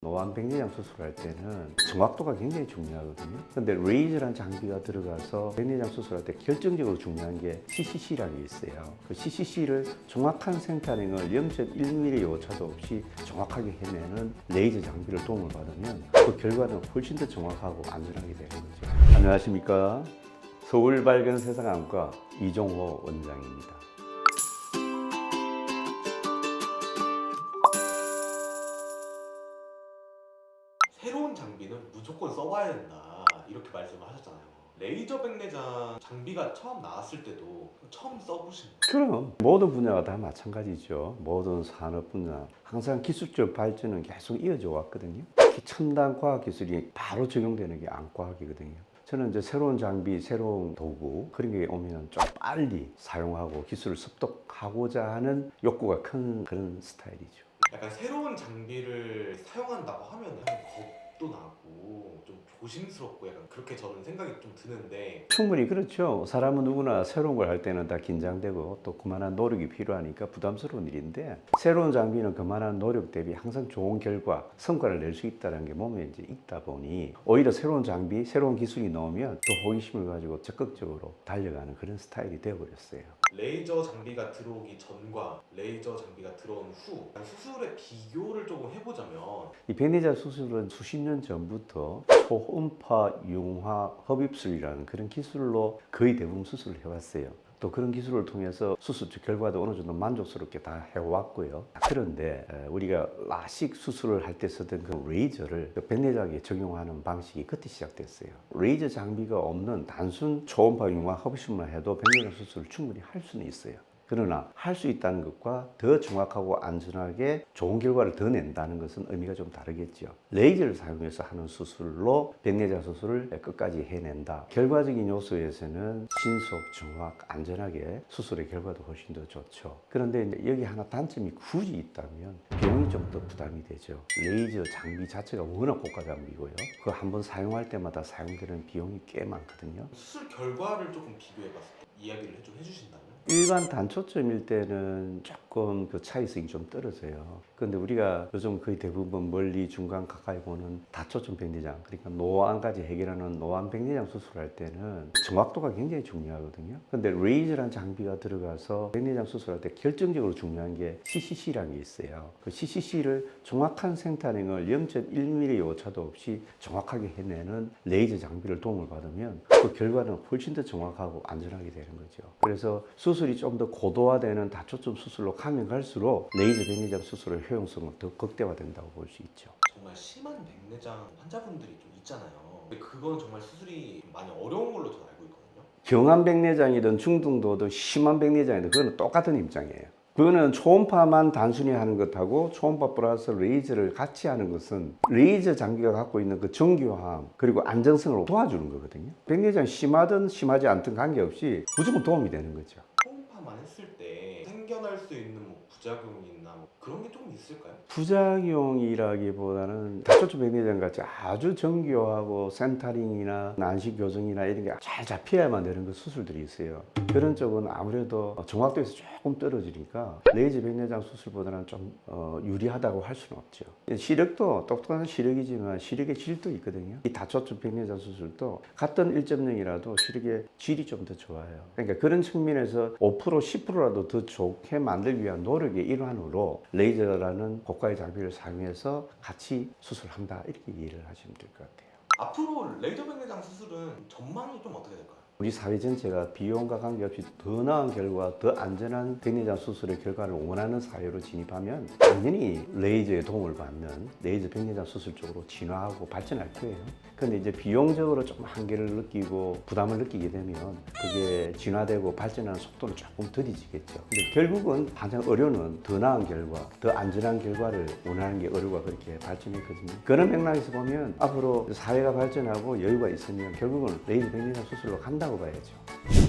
노안 백내장 수술할 때는 정확도가 굉장히 중요하거든요. 근데 레이저라는 장비가 들어가서 백내장 수술할 때 결정적으로 중요한 게 CCC라는 게 있어요. 그 CCC를 정확한 센터링을 0.1mm 오차도 없이 정확하게 해내는 레이저 장비를 도움을 받으면 그 결과는 훨씬 더 정확하고 안전하게 되는 거죠. 안녕하십니까. 서울 발견 세상 안과 이종호 원장입니다. 장비는 무조건 써봐야 된다 이렇게 말씀을 하셨잖아요. 레이저 백내장 장비가 처음 나왔을 때도 처음 써보신 그럼 모든 분야가 다 마찬가지죠. 모든 산업 분야 항상 기술적 발전은 계속 이어져 왔거든요. 특히 첨단 과학 기술이 바로 적용되는 게 안과학이거든요. 저는 이제 새로운 장비, 새로운 도구 그런 게 오면 좀 빨리 사용하고 기술을 습득하고자 하는 욕구가 큰 그런 스타일이죠. 약간 새로운 장비를 사용한다고 하면 약간 겁도 나고 좀 조심스럽고 약간 그렇게 저는 생각이 좀 드는데 충분히 그렇죠. 사람은 누구나 새로운 걸 할 때는 다 긴장되고 또 그만한 노력이 필요하니까 부담스러운 일인데 새로운 장비는 그만한 노력 대비 항상 좋은 결과, 성과를 낼 수 있다는 게 몸에 이제 있다 보니 오히려 새로운 장비, 새로운 기술이 나오면 또 호기심을 가지고 적극적으로 달려가는 그런 스타일이 되어버렸어요. 레이저 장비가 들어오기 전과 레이저 장비가 들어온 후 수술의 비교를 조금 해보자면 이 베네자 수술은 수십 년 전부터 초음파 융화 흡입술이라는 그런 기술로 거의 대부분 수술을 해왔어요. 또 그런 기술을 통해서 수술 결과도 어느 정도 만족스럽게 다 해왔고요. 그런데 에, 우리가 라식 수술을 할 때 쓰던 그 레이저를 그 백내장에 적용하는 방식이 그때 시작됐어요. 레이저 장비가 없는 단순 초음파 융화 흡입술만 해도 백내장 수술을 충분히 할 수는 있어요. 그러나 할 수 있다는 것과 더 정확하고 안전하게 좋은 결과를 더 낸다는 것은 의미가 좀 다르겠죠. 레이저를 사용해서 하는 수술로 백내장 수술을 끝까지 해낸다. 결과적인 요소에서는 신속, 정확, 안전하게 수술의 결과도 훨씬 더 좋죠. 그런데 여기 하나 단점이 굳이 있다면 비용이 좀 더 부담이 되죠. 레이저 장비 자체가 워낙 고가 장비고요. 그 한 번 사용할 때마다 사용되는 비용이 꽤 많거든요. 수술 결과를 조금 비교해봤을 때 이야기를 좀 해주신다면 일반 단초점일 때는 조금 그 차이성이 좀 떨어져요. 그런데 우리가 요즘 거의 대부분 멀리 중간 가까이 보는 다초점 백내장, 그러니까 노안까지 해결하는 노안 백내장 수술할 때는 정확도가 굉장히 중요하거든요. 근데 레이저라는 장비가 들어가서 백내장 수술할 때 결정적으로 중요한 게 CCC라는 게 있어요. 그 CCC를 정확한 센터링을 0.1mm 오차도 없이 정확하게 해내는 레이저 장비를 도움을 받으면 그 결과는 훨씬 더 정확하고 안전하게 되는 거죠. 그래서 수술 이 좀 더 고도화되는 다초점 수술로 가면 갈수록 레이저 백내장 수술의 효용성은 더 극대화된다고 볼 수 있죠. 정말 심한 백내장 환자분들이 좀 있잖아요. 근데 그건 정말 수술이 많이 어려운 걸로 저는 알고 있거든요. 경한 백내장이든 중등도든 심한 백내장이든 그거는 똑같은 입장이에요. 그거는 초음파만 단순히 하는 것하고 초음파 플러스 레이저를 같이 하는 것은 레이저 장비가 갖고 있는 그 정교함 그리고 안정성을 도와주는 거거든요. 백내장 심하든 심하지 않든 관계없이 무조건 도움이 되는 거죠. 생겨날 수 있는 뭐 부작용이나 뭐 그런 게 조금 있을까요? 부작용이라기보다는 다초점 백내장 같이 아주 정교하고 센터링이나 난식 교정이나 이런 게 잘 잡혀야만 되는 그 수술들이 있어요. 그런 쪽은 아무래도 정확도에서 조금 떨어지니까 레이저 백내장 수술보다는 좀 어, 유리하다고 할 수는 없죠. 시력도 똑똑한 시력이지만 시력의 질도 있거든요. 이 다초점 백내장 수술도 같은 1.0이라도 시력의 질이 좀 더 좋아요. 그러니까 그런 측면에서 5% 10%라도 더 좋게 만들기 위한 노력의 일환으로 레이저라는 고가의 장비를 사용해서 같이 수술한다 이렇게 이해를 하시면 될 것 같아요. 앞으로 레이저 백내장 수술은 전망이 좀 어떻게 될까요? 우리 사회 전체가 비용과 관계없이 더 나은 결과, 더 안전한 백내장 수술의 결과를 원하는 사회로 진입하면 당연히 레이저의 도움을 받는 레이저 백내장 수술 쪽으로 진화하고 발전할 거예요. 근데 이제 비용적으로 좀 한계를 느끼고 부담을 느끼게 되면 그게 진화되고 발전하는 속도는 조금 더디지겠죠. 근데 결국은 가장 어려운 더 나은 결과, 더 안전한 결과를 원하는 게 의료가 그렇게 발전했거든요. 그런 맥락에서 보면 앞으로 사회가 발전하고 여유가 있으면 결국은 레이저 백내장 수술로 간다 고 봐야죠.